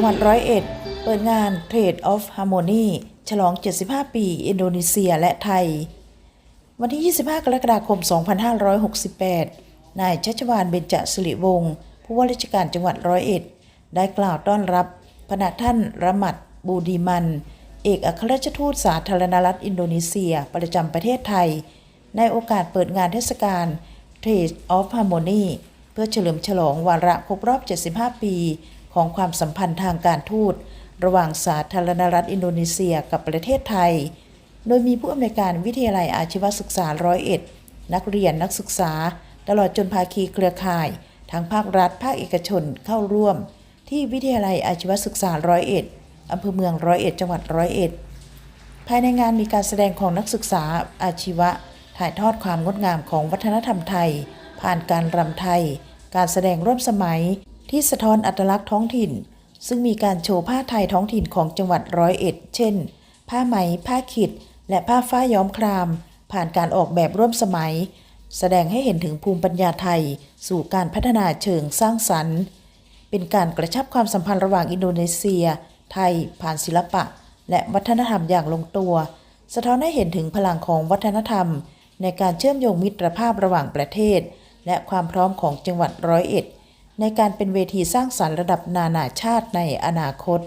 จังหวัดร้อยเอ็ด เปิดงาน Trade of Harmony ฉลอง 75 ปี อินโดนีเซียและไทย วันที่ 25 กรกฎาคม 2568 นายชัชวานเบญจสิริวงศ์ผู้ว่าราชการจังหวัดร้อยเอ็ด ได้กล่าวต้อนรับพระท่านระมัดบูดีมัน เอกอัครราชทูตสาธารณรัฐอินโดนีเซียประจำประเทศไทย ในโอกาสเปิดงานเทศกาล Trade of Harmony เพื่อเฉลิมฉลองวาระครบรอบ 75 ปี ของความสัมพันธ์ทางการทูต ระหว่างสาธารณรัฐอินโดนีเซียกับประเทศไทย โดยมีผู้อำนวยการวิทยาลัยอาชีวศึกษาร้อยเอ็ดนักเรียนนักศึกษา ตลอดจนภาคีเครือข่าย ทั้งภาครัฐ ภาคเอกชนเข้าร่วม ที่วิทยาลัยอาชีวศึกษาร้อยเอ็ดอำเภอเมืองร้อยเอ็ดจังหวัดร้อยเอ็ดภายในงานมีการแสดงของนักศึกษาอาชีวะ ถ่ายทอดความงดงามของวัฒนธรรมไทย ผ่านการรำไทย การแสดงร่วมสมัย ที่สะท้อนอัตลักษณ์ท้องถิ่น ซึ่งมีการโชว์ผ้าไทยท้องถิ่นของจังหวัดร้อยเอ็ด เช่น ผ้าไหม ผ้าขิด และผ้าฝ้ายย้อมคราม ผ่านการออกแบบร่วมสมัย แสดงให้เห็นถึงภูมิปัญญาไทย สู่การพัฒนาเชิงสร้างสรรค์ เป็นการกระชับความสัมพันธ์ระหว่างอินโดนีเซีย ไทย ผ่านศิลปะ และวัฒนธรรมอย่างลงตัว สะท้อนให้เห็นถึงพลังของวัฒนธรรม ในการเชื่อมโยงมิตรภาพระหว่างประเทศ และความพร้อมของจังหวัดร้อยเอ็ด ในการเป็นเวทีสร้างสรรค์ระดับนานาชาติในอนาคต